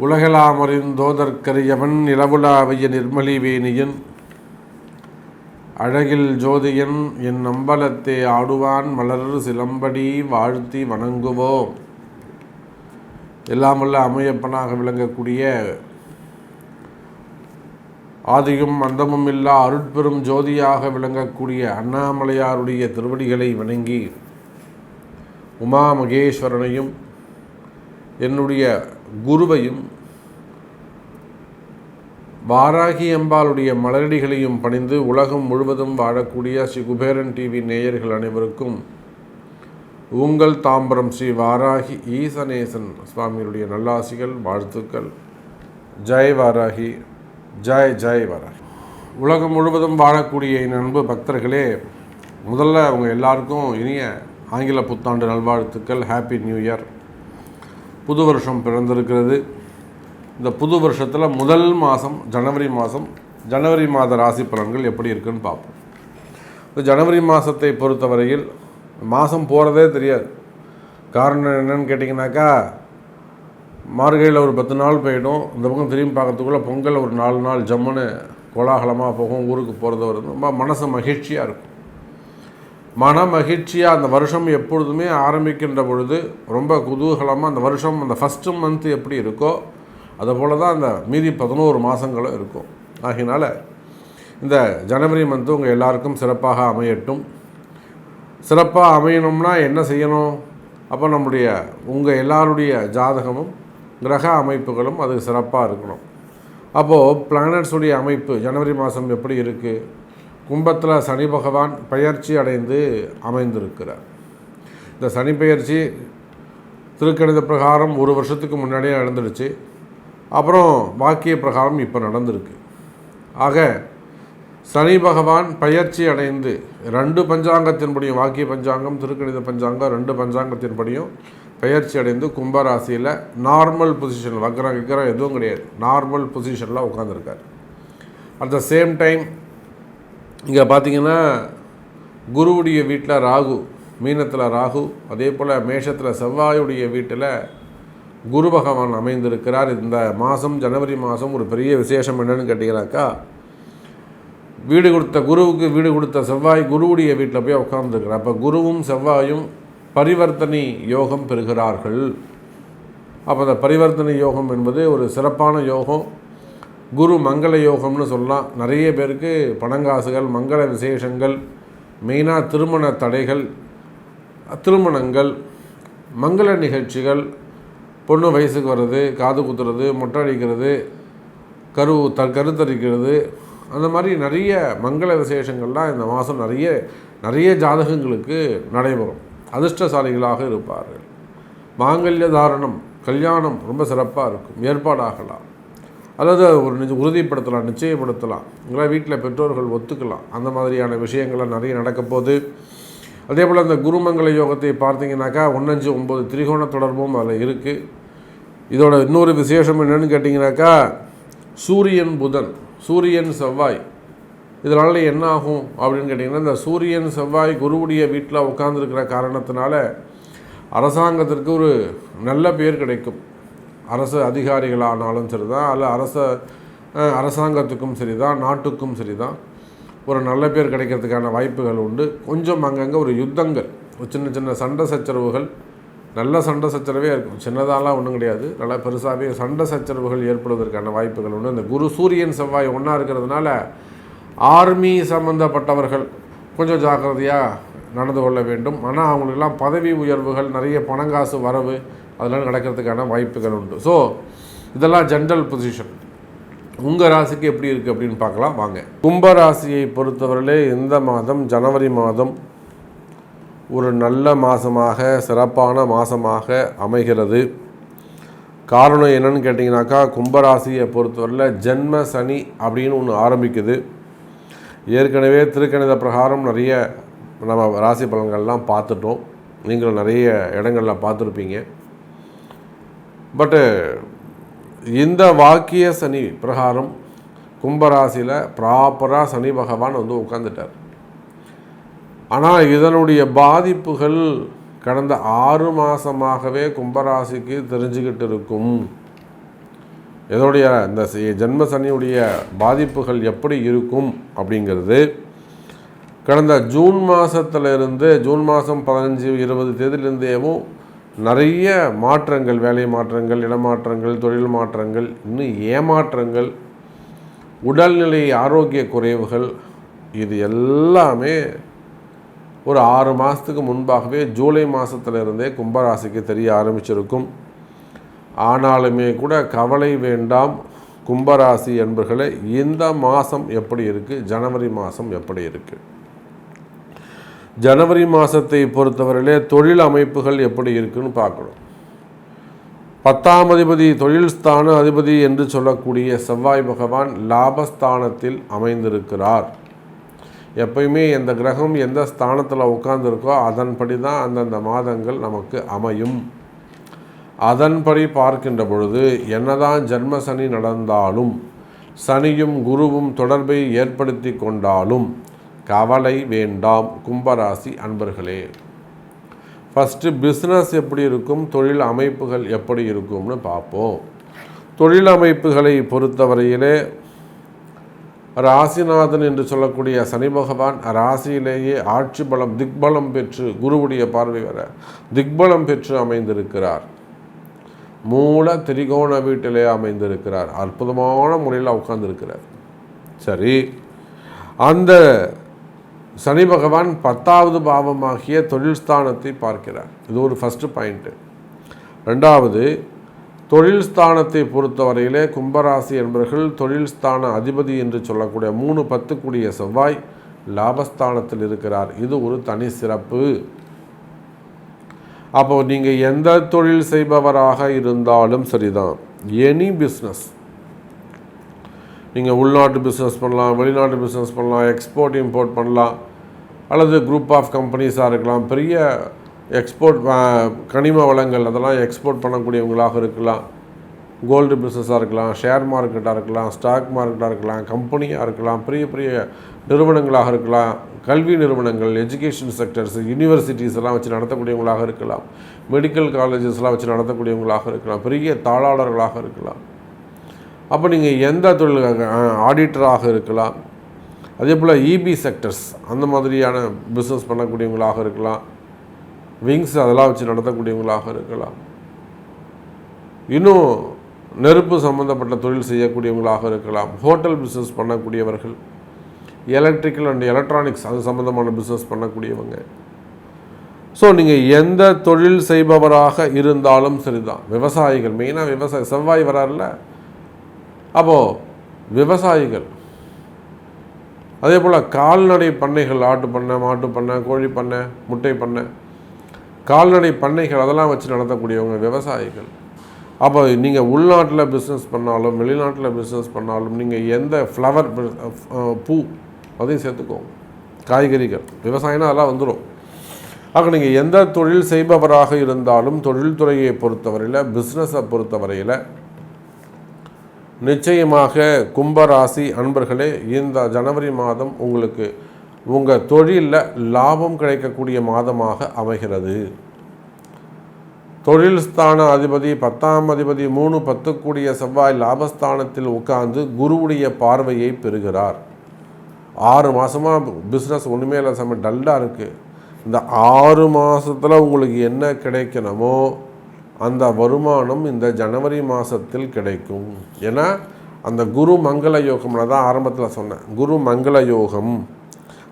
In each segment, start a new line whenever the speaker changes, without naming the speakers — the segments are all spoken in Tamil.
உலகலாமறிந்தோதற்கரியவன் நிலவுலாவிய நிர்மலி வேணியன். அழகில் ஜோதியன் என் அம்பலத்தை ஆடுவான் மலர் சிலம்படி வாழ்த்தி வணங்குவோம். எல்லாமல்ல அமையப்பனாக விளங்கக்கூடிய ஆதியும் அந்தமும் இல்லா அருட்பெரும் ஜோதியாக விளங்கக்கூடிய அண்ணாமலையாருடைய திருவடிகளை வணங்கி உமா மகேஸ்வரனையும் என்னுடைய குருவையும் வாராகி அம்பாளுடைய மலரடிகளையும் பணிந்து உலகம் முழுவதும் வாழக்கூடிய ஸ்ரீ குபேரன் டிவி நேயர்கள் அனைவருக்கும் உங்கள் தாம்பரம் ஸ்ரீ வாராகி ஈசநேசன் சுவாமியுடைய நல்லாசிகள் வாழ்த்துக்கள். ஜெய் வாராகி. ஜெய் ஜெய் வர உலகம் முழுவதும் வாழக்கூடிய என் அன்பு பக்தர்களே முதல்ல அவங்க எல்லாருக்கும் இனிய ஆங்கில புத்தாண்டு நல்வாழ்த்துக்கள். ஹாப்பி நியூ இயர் புது வருஷம் பிறந்திருக்கிறது. இந்த புது வருஷத்தில் முதல் மாதம் ஜனவரி மாதம் ஜனவரி மாத ராசி பலன்கள் எப்படி இருக்குன்னு பார்ப்போம். இந்த ஜனவரி மாதத்தை பொறுத்தவரையில் மாதம் போகிறதே தெரியாது. காரணம் என்னன்னு கேட்டிங்கனாக்கா மார்கழியில் ஒரு பத்து நாள் போயிடும். இந்த பக்கம் திரும்பி பார்க்கறதுக்குள்ளே பொங்கல் ஒரு நாலு நாள் ஜம்முன்னு கோலாகலமாக போகும். ஊருக்கு போகிறது வருது ரொம்ப மனசு மகிழ்ச்சியாக இருக்கும். மன மகிழ்ச்சியாக அந்த வருஷம் எப்பொழுதுமே ஆரம்பிக்கின்ற பொழுது ரொம்ப குதூகலமாக அந்த வருஷம் அந்த ஃபஸ்ட்டு மந்த் எப்படி இருக்கோ அதை போல் தான் அந்த மீதி பதினோரு மாதங்களும் இருக்கும். ஆகினால இந்த ஜனவரி மந்த்து உங்கள் எல்லாருக்கும் சிறப்பாக அமையட்டும். சிறப்பாக அமையணும்னா என்ன செய்யணும்? அப்போ நம்முடைய உங்கள் எல்லாருடைய ஜாதகமும் கிரக அமைப்புகளும் அது சிறப்பாக இருக்கணும். அப்போது பிளானட்ஸுடைய அமைப்பு ஜனவரி மாதம் எப்படி இருக்குது கும்பத்தில் சனி பகவான் பெயர்ச்சி அடைந்து அமைந்திருக்கிறார். இந்த சனி பெயர்ச்சி திருக்கணித பிரகாரம் ஒரு வருஷத்துக்கு முன்னாடியே நடந்துடுச்சு. அப்புறம் வாக்கிய பிரகாரம் இப்போ நடந்திருக்கு. ஆக சனி பகவான் பயிற்சி அடைந்து ரெண்டு பஞ்சாங்கத்தின்படியும் வாக்கிய பஞ்சாங்கம் திருக்கணித பஞ்சாங்கம் ரெண்டு பஞ்சாங்கத்தின்படியும் பயிற்சி அடைந்து கும்பராசியில் நார்மல் பொசிஷன் வக்கரம் கிக்கரம் எதுவும் கிடையாது. நார்மல் பொசிஷனில் உட்காந்துருக்கார் அட் த சேம் டைம் இங்கே பார்த்தீங்கன்னா குருவுடைய வீட்டில் ராகு மீனத்தில் ராகு அதே போல் மேஷத்தில் செவ்வாயுடைய வீட்டில் குரு பகவான் அமைந்திருக்கிறார். இந்த மாதம் ஜனவரி மாதம் ஒரு பெரிய விசேஷம் என்னன்னு கேட்டிங்கனாக்கா வீடு கொடுத்த குருவுக்கு வீடு கொடுத்த செவ்வாய் குருவுடைய வீட்டில் போய் உட்காந்துருக்கிறார் அப்போ குருவும் செவ்வாயும் பரிவர்த்தனை யோகம் பெறுகிறார்கள். அப்போ அந்த பரிவர்த்தனை யோகம் என்பது ஒரு சிறப்பான யோகம். குரு மங்கள யோகம்னு சொல்லலாம். நிறைய பேருக்கு பணங்காசுகள் மங்கள விசேஷங்கள் மெயினாக திருமண தடைகள் திருமணங்கள் மங்கள நிகழ்ச்சிகள் பொண்ணு வயசுக்கு வர்றது காது குத்துறது மொட்டை அடிக்கிறது கரு த கருத்தரிக்கிறது அந்த மாதிரி நிறைய மங்கள விசேஷங்கள்லாம் இந்த மாதம் நிறைய நிறைய ஜாதகங்களுக்கு நடைபெறும். அதிர்ஷ்டசாலிகளாக இருப்பார்கள். மாங்கல்ய தாரணம் கல்யாணம் ரொம்ப சிறப்பாக இருக்கும். ஏற்பாடாகலாம். அல்லது ஒரு நிஜ உறுதிப்படுத்தலாம் நிச்சயப்படுத்தலாம். இதெல்லாம் வீட்டில் பெற்றோர்கள் ஒத்துக்கலாம். அந்த மாதிரியான விஷயங்கள்லாம் நிறைய நடக்கப்போகுது அதே போல் அந்த குருமங்கல யோகத்தை பார்த்தீங்கன்னாக்கா ஒன்றஞ்சு ஒம்பது திரிகோண தொடர்பும் அதில் இருக்குது இதோட இன்னொரு விசேஷம் என்னென்னு கேட்டிங்கனாக்கா சூரியன் புதன் சூரியன் செவ்வாய். இதனால் என்ன ஆகும் அப்படின்னு கேட்டிங்கன்னா இந்த சூரியன் செவ்வாய் குருவுடைய வீட்டில் உட்காந்துருக்கிற காரணத்தினால அரசாங்கத்திற்கு ஒரு நல்ல பேர் கிடைக்கும். அரசு அதிகாரிகளானாலும் சரி தான் அல்ல அரச அரசாங்கத்துக்கும் சரி தான் நாட்டுக்கும் சரி தான் ஒரு நல்ல பேர் கிடைக்கிறதுக்கான வாய்ப்புகள் உண்டு. கொஞ்சம் அங்கங்கே ஒரு யுத்தங்கள் ஒரு சின்ன சின்ன சண்டை சச்சரவுகள் நல்ல சண்டை சச்சரவே இருக்கும். சின்னதாலாம் ஒன்றும் கிடையாது. நல்லா பெருசாகவே சண்டை சச்சரவுகள் ஏற்படுவதற்கான வாய்ப்புகள் உண்டு. இந்த குரு சூரியன் செவ்வாய் ஒன்றா இருக்கிறதுனால ஆர்மி சம்மந்தப்பட்டவர்கள் கொஞ்சம் ஜாக்கிரதையாக நடந்து கொள்ள வேண்டும். ஆனால் அவங்களுக்கெல்லாம் பதவி உயர்வுகள் நிறைய பணங்காசு வரவு அதெல்லாம் நடக்கிறதுக்கான வாய்ப்புகள் உண்டு. ஸோ இதெல்லாம் ஜென்ரல் பொசிஷன் உங்கள் ராசிக்கு எப்படி இருக்குது அப்படின்னு பார்க்கலாம். வாங்க. கும்ப ராசியை பொறுத்தவரையிலே இந்த மாதம் ஜனவரி மாதம் ஒரு நல்ல மாதமாக சிறப்பான மாதமாக அமைகிறது. காரணம் என்னன்னு கேட்டிங்கனாக்கா கும்பராசியை பொறுத்தவரையில் ஜென்ம சனி அப்படின்னு ஒன்று ஆரம்பிக்குது. ஏற்கனவே திருக்கணித பிரகாரம் நிறைய நம்ம ராசி பலன்கள்லாம் பார்த்துட்டோம். நீங்களும் நிறைய இடங்களில் பார்த்துருப்பீங்க. பட்டு இந்த வாக்கிய சனி பிரகாரம் கும்பராசியில் ப்ராப்பராக சனி பகவான் வந்து உட்காந்துட்டார் ஆனால் இதனுடைய பாதிப்புகள் கடந்த ஆறு மாதமாகவே கும்பராசிக்கு தெரிஞ்சுக்கிட்டு இருக்கும். இதனுடைய இந்த ஜென்ம சனியுடைய பாதிப்புகள் எப்படி இருக்கும் அப்படிங்கிறது கடந்த ஜூன் மாதத்துலேருந்து ஜூன் மாதம் பதினஞ்சு இருபது தேதியிலேருந்தேவும் நிறைய மாற்றங்கள் வேலை மாற்றங்கள் இடமாற்றங்கள் தொழில் மாற்றங்கள் இன்னும் ஏமாற்றங்கள் உடல்நிலை ஆரோக்கிய குறைவுகள் இது எல்லாமே ஒரு ஆறு மாதத்துக்கு முன்பாகவே ஜூலை மாதத்துலேருந்தே கும்பராசிக்கு தெரிய ஆரம்பிச்சிருக்கும். ஆனாலுமே கூட கவலை வேண்டாம் கும்பராசி என்பர்களே இந்த மாதம் எப்படி இருக்குது ஜனவரி மாதம் எப்படி இருக்குது ஜனவரி மாதத்தை பொறுத்தவரையிலே தொழில் அமைப்புகள் எப்படி இருக்குன்னு பார்க்கணும். பத்தாம் அதிபதி தொழில் ஸ்தான அதிபதி என்று சொல்லக்கூடிய செவ்வாய் பகவான் லாபஸ்தானத்தில் அமைந்திருக்கிறார். எப்பயுமே எந்த கிரகம் எந்த ஸ்தானத்தில் உட்கார்ந்துருக்கோ அதன்படி தான் அந்தந்த மாதங்கள் நமக்கு அமையும். அதன்படி பார்க்கின்ற பொழுது என்னதான் ஜென்ம சனி நடந்தாலும் சனியும் குருவும் தொடர்பை ஏற்படுத்தி கொண்டாலும் கவலை வேண்டாம் கும்பராசி அன்பர்களே. ஃபஸ்ட்டு பிஸ்னஸ் எப்படி இருக்கும் தொழில் அமைப்புகள் எப்படி இருக்கும்னு பார்ப்போம். தொழில் அமைப்புகளை பொறுத்தவரையிலே ராசிநாதன் என்று சொல்லக்கூடிய சனி பகவான் ராசியிலேயே ஆட்சி பலம் திக்பலம் பெற்று குருவுடைய பார்வை வர திக்பலம் பெற்று அமைந்திருக்கிறார். மூல திரிகோண வீட்டிலே அமைந்திருக்கிறார். அற்புதமான முறையில் உட்கார்ந்துருக்கிறார். சரி. அந்த சனி பகவான் பத்தாவது பாவமாகிய தொழில் ஸ்தானத்தை பார்க்கிறார். இது ஒரு ஃபஸ்ட்டு பாயிண்ட்டு ரெண்டாவது தொழில் ஸ்தானத்தை பொறுத்தவரையிலே கும்பராசி என்பவர்கள் தொழில் ஸ்தான அதிபதி என்று சொல்லக்கூடிய மூணு பத்து கூடிய செவ்வாய் லாபஸ்தானத்தில் இருக்கிறார். இது ஒரு தனி சிறப்பு. அப்போ நீங்கள் எந்த தொழில் செய்பவராக இருந்தாலும் சரிதான். எனி பிஸ்னஸ் நீங்கள் உள்நாட்டு பிஸ்னஸ் பண்ணலாம் வெளிநாட்டு பிஸ்னஸ் பண்ணலாம் எக்ஸ்போர்ட் இம்போர்ட் பண்ணலாம் அல்லது குரூப் ஆஃப் கம்பெனிஸாக இருக்கலாம் பெரிய எக்ஸ்போர்ட் கனிம வளங்கள் அதெல்லாம் எக்ஸ்போர்ட் பண்ணக்கூடியவங்களாக இருக்கலாம். கோல்டு பிஸ்னஸாக இருக்கலாம் ஷேர் மார்க்கெட்டாக இருக்கலாம் ஸ்டாக் மார்க்கெட்டாக இருக்கலாம் கம்பெனியாக இருக்கலாம் பெரிய பெரிய நிறுவனங்களாக இருக்கலாம். கல்வி நிறுவனங்கள் எஜுகேஷன் செக்டர்ஸ் யூனிவர்சிட்டிஸ் எல்லாம் வச்சு நடத்தக்கூடியவங்களாக இருக்கலாம். மெடிக்கல் காலேஜஸ்லாம் வச்சு நடத்தக்கூடியவங்களாக இருக்கலாம். பெரிய தாளாளர்களாக இருக்கலாம். அப்போ நீங்கள் எந்த தொழில் ஆடிட்டராக இருக்கலாம். அதே போல் இபி செக்டர்ஸ் அந்த மாதிரியான பிஸ்னஸ் பண்ணக்கூடியவங்களாக இருக்கலாம். விங்ஸ் அதெல்லாம் வச்சு நடத்தக்கூடியவங்களாக இருக்கலாம். இன்னும் நெருப்பு சம்மந்தப்பட்ட தொழில் செய்யக்கூடியவங்களாக இருக்கலாம். ஹோட்டல் பிஸ்னஸ் பண்ணக்கூடியவர்கள். எலக்ட்ரிக்கல் அண்ட் எலக்ட்ரானிக்ஸ் அது சம்மந்தமான பிஸ்னஸ் பண்ணக்கூடியவங்க. ஸோ நீங்கள் எந்த தொழில் செய்பவராக இருந்தாலும் சரிதான். விவசாயிகள் மெயினாக விவசாய செவ்வாய் வராருல அப்போது விவசாயிகள் அதே போல் கால்நடை பண்ணைகள் ஆட்டு பண்ணை மாட்டு பண்ணை கோழி பண்ணை முட்டை பண்ணை கால்நடை பண்ணைகள் அதெல்லாம் வச்சு நடத்தக்கூடியவங்க விவசாயிகள். அப்போ நீங்கள் உள்நாட்டில் பிஸ்னஸ் பண்ணாலும் வெளிநாட்டில் பிஸ்னஸ் பண்ணாலும் நீங்கள் எந்த ஃப்ளவர் பூ அதையும் சேர்த்துக்கோங்க. காய்கறிகள் விவசாயம்னா அதெல்லாம் வந்துடும் ஆக நீங்கள் எந்த தொழில் செய்பவராக இருந்தாலும் தொழில்துறையை பொறுத்தவரையில் பிஸ்னஸை பொறுத்தவரையில் நிச்சயமாக கும்பராசி அன்பர்களே இந்த ஜனவரி மாதம் உங்களுக்கு உங்கள் தொழிலில் லாபம் கிடைக்கக்கூடிய மாதமாக அமைகிறது. தொழில் ஸ்தான அதிபதி பத்தாம் அதிபதி மூணு பத்துக்கூடிய செவ்வாய் லாபஸ்தானத்தில் உட்கார்ந்து குருவுடைய பார்வையை பெறுகிறார். ஆறு மாதமாக பிஸ்னஸ் ஒன்றுமே இல்லை செம்ம டல்லாக இருக்குது இந்த ஆறு மாதத்தில் உங்களுக்கு என்ன கிடைக்கணுமோ அந்த வருமானம் இந்த ஜனவரி மாதத்தில் கிடைக்கும். ஏன்னா அந்த குரு மங்கள யோகம்ல தான் ஆரம்பத்தில் சொன்னேன். குரு மங்கள யோகம்.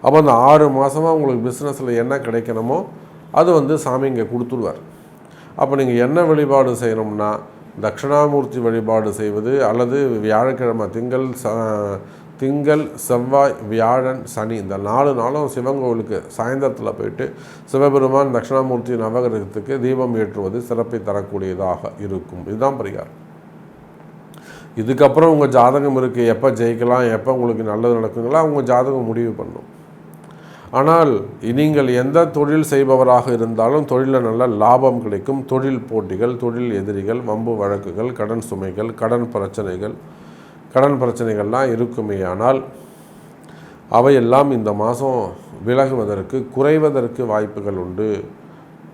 அப்போ அந்த ஆறு மாதமாக உங்களுக்கு பிஸ்னஸில் என்ன கிடைக்கணுமோ அது வந்து சாமி இங்கே கொடுத்துருவார். அப்போ நீங்கள் என்ன வழிபாடு செய்யணும்னா தட்சிணாமூர்த்தி வழிபாடு செய்வது அல்லது வியாழக்கிழமை திங்கள் திங்கள் செவ்வாய் வியாழன் சனி இந்த நாலு நாளும் சிவன் கோவிலுக்கு சாயந்தரத்தில் போயிட்டு சிவபெருமான் தட்சிணாமூர்த்தி நவகிரகத்துக்கு தீபம் ஏற்றுவது சிறப்பை தரக்கூடியதாக இருக்கும். இதுதான் பரிகாரம். இதுக்கப்புறம் உங்கள் ஜாதகம் இருக்குது எப்போ ஜெயிக்கலாம் எப்போ உங்களுக்கு நல்லது நடக்குங்களா உங்கள் ஜாதகம் முடிவு பண்ணும். ஆனால் நீங்கள் எந்த தொழில் செய்பவராக இருந்தாலும் தொழிலில் நல்ல லாபம் கிடைக்கும். தொழில் போட்டிகள் தொழில் எதிரிகள் வம்பு வழக்குகள் கடன் சுமைகள் கடன் பிரச்சனைகள் கடன் பிரச்சனைகள்லாம் இருக்குமே ஆனால் அவையெல்லாம் இந்த மாதம் விலகுவதற்கு குறைவதற்கு வாய்ப்புகள் உண்டு.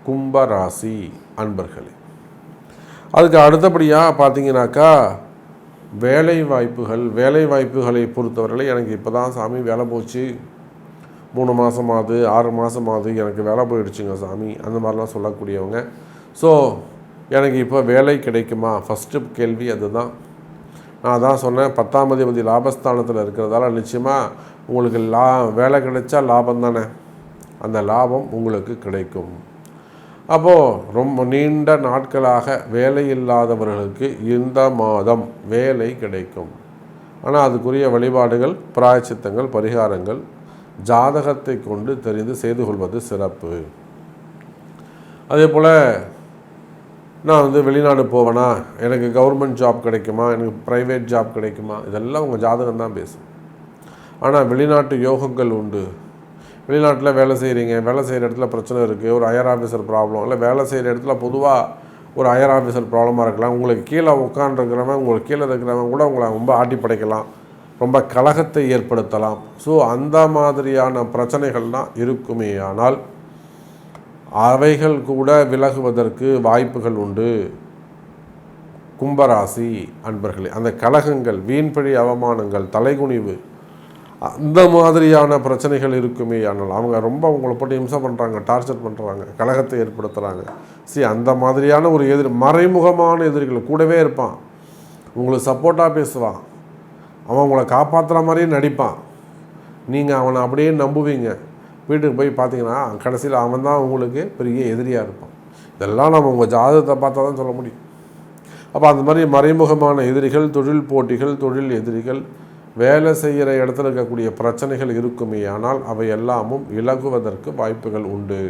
கும்பராசி அன்பர்களே. அதுக்கு அடுத்தபடியாக பார்த்தீங்கன்னாக்கா வேலை வாய்ப்புகள் வேலை வாய்ப்புகளை பொறுத்தவரையில் எனக்கு இப்போ தான் சாமி வேலை போச்சு. மூணு மாதமாவது ஆறு மாதமாவது எனக்கு வேலை போயிடுச்சுங்க சாமி. அந்த மாதிரிலாம் சொல்லக்கூடியவங்க. ஸோ எனக்கு இப்போ வேலை கிடைக்குமா? ஃபஸ்ட்டு கேள்வி அதுதான். நான் தான் சொன்னேன் பத்தாம் அதிபதி லாபஸ்தானத்தில் இருக்கிறதால நிச்சயமாக உங்களுக்கு லா வேலை கிடைச்சா லாபம் தானே. அந்த லாபம் உங்களுக்கு கிடைக்கும். அப்போது ரொம்ப நீண்ட நாட்களாக வேலை இல்லாதவர்களுக்கு இந்த மாதம் வேலை கிடைக்கும். ஆனால் அதுக்குரிய வழிபாடுகள் பிராயச்சித்தங்கள் பரிகாரங்கள் ஜாதகத்தை கொண்டு தெரிந்து செய்து கொள்வது சிறப்பு. அதே போல் நான் வந்து வெளிநாடு போவேனா? எனக்கு கவர்மெண்ட் ஜாப் கிடைக்குமா? எனக்கு ப்ரைவேட் ஜாப் கிடைக்குமா? இதெல்லாம் உங்கள் ஜாதகம் தான் பேசும். ஆனால் வெளிநாட்டு யோகங்கள் உண்டு. வெளிநாட்டில் வேலை செய்கிறீங்க வேலை செய்கிற இடத்துல பிரச்சனை இருக்குது ஒரு ஹையர் ஆஃபீஸர் ப்ராப்ளம் இல்லை வேலை செய்கிற இடத்துல பொதுவாக ஒரு ஹையர் ஆஃபீஸர் ப்ராப்ளமாக இருக்கலாம். உங்களுக்கு கீழே உட்காந்துருக்கிறவன் உங்களுக்கு கீழே இருக்கிறவன் கூட உங்களை ரொம்ப ஆட்டி படைக்கலாம். ரொம்ப கலகத்தை ஏற்படுத்தலாம். ஸோ அந்த மாதிரியான பிரச்சனைகள்லாம் இருக்குமே ஆனால் அவைகள் கூட விலகுவதற்கு வாய்ப்புகள் உண்டு. கும்பராசி அன்பர்களே அந்த கலகங்கள் வீண்பழி அவமானங்கள் தலைகுனிவு அந்த மாதிரியான பிரச்சனைகள் இருக்குமே ஆனால் அவங்க ரொம்ப உங்களை போட்டு இம்சம் பண்ணுறாங்க டார்ச்சர் பண்ணுறாங்க கலகத்தை ஏற்படுத்துகிறாங்க சரி அந்த மாதிரியான ஒரு எதிர் மறைமுகமான எதிரிகள் கூடவே இருப்பான். உங்களுக்கு சப்போர்ட்டாக பேசுவான். அவன் உங்களை காப்பாற்றுற மாதிரியே நடிப்பான். நீங்கள் அவனை அப்படியே நம்புவீங்க. வீட்டுக்கு போய் பார்த்தீங்கன்னா கடைசியில் அவன் தான் உங்களுக்கு பெரிய எதிரியாக இருப்பான். இதெல்லாம் நம்ம உங்கள் ஜாதகத்தை பார்த்தா தான் சொல்ல முடியும். அப்போ அந்த மாதிரி மறைமுகமான எதிரிகள் தொழில் போட்டிகள் தொழில் எதிரிகள் வேலை செய்கிற இடத்துல இருக்கக்கூடிய பிரச்சனைகள் இருக்குமே ஆனால் அவை எல்லாமும் இலகுவதற்கு வாய்ப்புகள் உண்டு.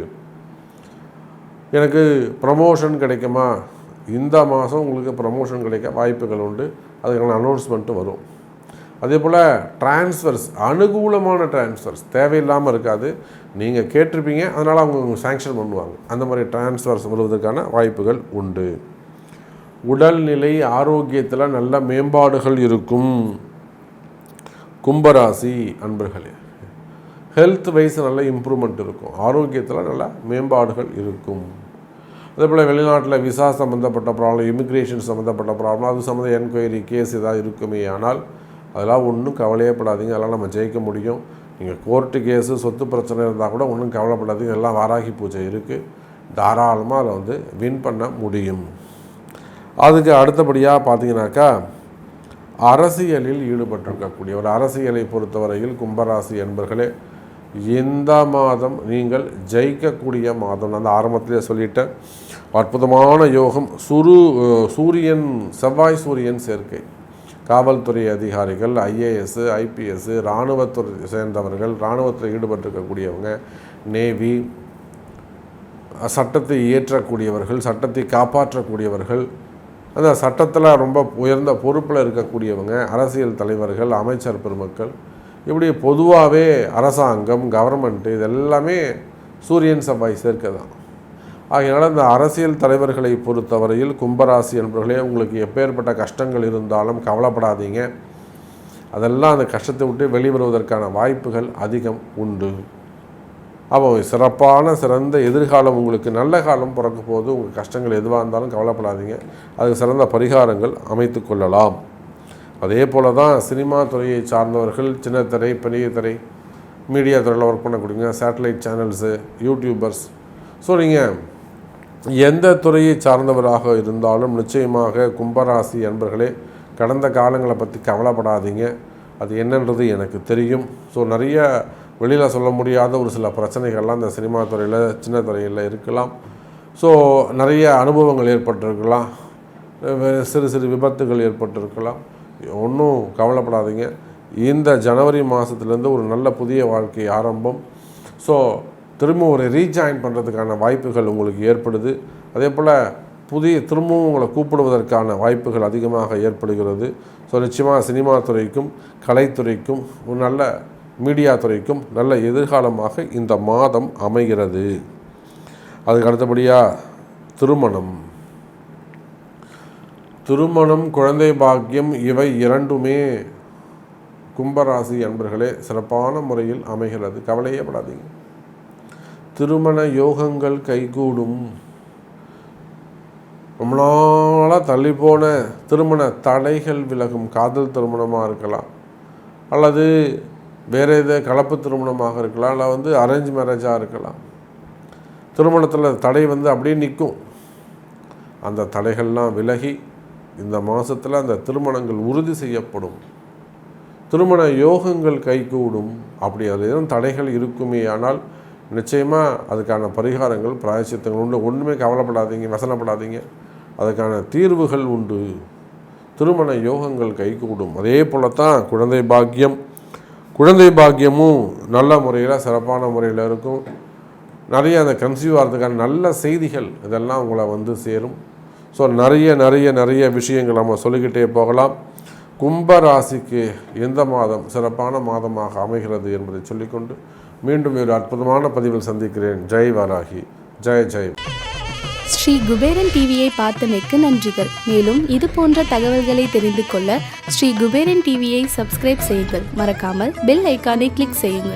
எனக்கு ப்ரமோஷன் கிடைக்குமா? இந்த மாதம் உங்களுக்கு ப்ரமோஷன் கிடைக்க வாய்ப்புகள் உண்டு. அதுக்கான அனௌன்ஸ்மெண்ட்டு வரும். அதே போல் டிரான்ஸ்ஃபர்ஸ் அனுகூலமான டிரான்ஸ்ஃபர்ஸ் தேவையில்லாமல் இருக்காது. நீங்கள் கேட்டிருப்பீங்க அதனால் அவங்க சேங்ஷன் பண்ணுவாங்க. அந்த மாதிரி டிரான்ஸ்ஃபர்ஸ் வருவதற்கான வாய்ப்புகள் உண்டு. உடல்நிலை ஆரோக்கியத்தில் நல்ல மேம்பாடுகள் இருக்கும். கும்பராசி அன்பர்களே ஹெல்த் வைஸ் நல்ல இம்ப்ரூவ்மெண்ட் இருக்கும். ஆரோக்கியத்தில் நல்ல மேம்பாடுகள் இருக்கும். அதே போல் வெளிநாட்டில் விசா சம்மந்தப்பட்ட ப்ராப்ளம் இமிக்ரேஷன் சம்மந்தப்பட்ட ப்ராப்ளம் அது சம்மந்த என்கொயரி கேஸ் ஏதாவது இருக்குமே ஆனால் அதெல்லாம் ஒன்றும் கவலையப்படாதீங்க. அதெல்லாம் நம்ம ஜெயிக்க முடியும். நீங்கள் கோர்ட்டு கேஸு சொத்து பிரச்சனை இருந்தால் கூட ஒன்றும் கவலைப்படாதீங்க. எல்லாம் வாராகி பூஜை இருக்குது தாராளமாக அதை வந்து வின் பண்ண முடியும். அதுக்கு அடுத்தபடியாக பார்த்தீங்கன்னாக்கா அரசியலில் ஈடுபட்டிருக்கக்கூடிய ஒரு அரசியலை பொறுத்தவரையில் கும்பராசி என்பர்களே இந்த மாதம் நீங்கள் ஜெயிக்கக்கூடிய மாதம். அந்த ஆரம்பத்திலே சொல்லிட்டேன். அற்புதமான யோகம். சுரு சூரியன் செவ்வாய் சூரியன் சேர்க்கை. காவல்துறை அதிகாரிகள் ஐஏஎஸ் ஐபிஎஸ் இராணுவத்துறை சேர்ந்தவர்கள் இராணுவத்தில் ஈடுபட்டிருக்கக்கூடியவங்க நேவி சட்டத்தை இயற்றக்கூடியவர்கள் சட்டத்தை காப்பாற்றக்கூடியவர்கள் அந்த சட்டத்தில் ரொம்ப உயர்ந்த பொறுப்பில் இருக்கக்கூடியவங்க அரசியல் தலைவர்கள் அமைச்சர் பெருமக்கள் இப்படி பொதுவாகவே அரசாங்கம் கவர்மெண்ட்டு இதெல்லாமே சூரியன் செவ்வாய் சேர்க்க தான் ஆகையினால் இந்த அரசியல் தலைவர்களை பொறுத்தவரையில் கும்பராசி என்பவர்களே உங்களுக்கு எப்பேற்பட்ட கஷ்டங்கள் இருந்தாலும் கவலைப்படாதீங்க. அதெல்லாம் அந்த கஷ்டத்தை விட்டு வெளிவருவதற்கான வாய்ப்புகள் அதிகம் உண்டு. அப்போ சிறப்பான சிறந்த எதிர்காலம் உங்களுக்கு நல்ல காலம் பிறக்க போது உங்கள் கஷ்டங்கள் எதுவாக இருந்தாலும் கவலைப்படாதீங்க. அதுக்கு சிறந்த பரிகாரங்கள் அமைத்து கொள்ளலாம். அதே போல் தான் சினிமா துறையை சார்ந்தவர்கள் சின்ன திரை பெரிய திரை மீடியா துறையில் ஒர்க் பண்ணக்கூடியங்க சேட்டலைட் சேனல்ஸு யூடியூபர்ஸ் ஸோ நீங்கள் எந்த துறையை சார்ந்தவராக இருந்தாலும் நிச்சயமாக கும்பராசி என்பர்களே கடந்த காலங்களை பற்றி கவலைப்படாதீங்க. அது என்னன்றது எனக்கு தெரியும். ஸோ நிறைய வெளியில் சொல்ல முடியாத ஒரு சில பிரச்சனைகள்லாம் இந்த சினிமா துறையில் சின்ன துறையில் இருக்கலாம். ஸோ நிறைய அனுபவங்கள் ஏற்பட்டிருக்கலாம். சிறு சிறு விபத்துகள் ஏற்பட்டிருக்கலாம். ஒன்றும் கவலைப்படாதீங்க. இந்த ஜனவரி மாதத்துலேருந்து ஒரு நல்ல புதிய வாழ்க்கை ஆரம்பம். ஸோ திரும்ப ஒரு ரீஜாயின் பண்ணுறதுக்கான வாய்ப்புகள் உங்களுக்கு ஏற்படுது. அதே போல் புதிய திரும்பவும் உங்களை கூப்பிடுவதற்கான வாய்ப்புகள் அதிகமாக ஏற்படுகிறது. ஸோ நிச்சயமாக சினிமா துறைக்கும் கலைத்துறைக்கும் ஒரு நல்ல மீடியா துறைக்கும் நல்ல எதிர்காலமாக இந்த மாதம் அமைகிறது. அதுக்கு அடுத்தபடியாக திருமணம். திருமணம் குழந்தை பாக்கியம் இவை இரண்டுமே கும்பராசி அன்பர்களே சிறப்பான முறையில் அமைகிறது. கவலையே படாதீங்க. திருமண யோகங்கள் கைகூடும். ரொம்ப நாளாக தள்ளி போன திருமண தடைகள் விலகும். காதல் திருமணமாக இருக்கலாம். அல்லது வேறு எது கலப்பு திருமணமாக இருக்கலாம். இல்லை வந்து அரேஞ்ச் மேரேஜாக இருக்கலாம். திருமணத்தில் தடை வந்து அப்படியே நிற்கும். அந்த தடைகள்லாம் விலகி இந்த மாதத்தில் அந்த திருமணங்கள் உறுதி செய்யப்படும். திருமண யோகங்கள் கைகூடும். அப்படி அது எதுவும் தடைகள் இருக்குமே. ஆனால் நிச்சயமாக அதுக்கான பரிகாரங்கள் பிராயசித்தங்கள் உண்டு. ஒன்றுமே கவலைப்படாதீங்க வசனப்படாதீங்க. அதுக்கான தீர்வுகள் உண்டு. திருமண யோகங்கள் கைகூடும். அதே போல தான் குழந்தை பாக்கியம். குழந்தை பாக்கியமும் நல்ல முறையில் சிறப்பான முறையில் இருக்கும். நிறைய அந்த கன்சீவ் ஆகிறதுக்கான நல்ல செய்திகள் இதெல்லாம் உங்களை வந்து சேரும். ஸோ நிறைய நிறைய நிறைய விஷயங்கள் நம்ம சொல்லிக்கிட்டே போகலாம். கும்ப ராசிக்கு எந்த மாதம் சிறப்பான மாதமாக அமைகிறது என்பதை சொல்லிக்கொண்டு மீண்டும் ஒரு அற்புதமான பதிவில் சந்திக்கிறேன். ஜெய் வராகி. ஜெய் ஜெய்.
ஸ்ரீ குபேரன் டிவியை பார்த்தமைக்கு நன்றிகள். மேலும் இது போன்ற தகவல்களை தெரிந்து கொள்ள ஸ்ரீ குபேரன் டிவியை சப்ஸ்கிரைப் செய்யுங்கள். மறக்காமல் பெல் ஐக்கானை கிளிக் செய்யுங்கள்.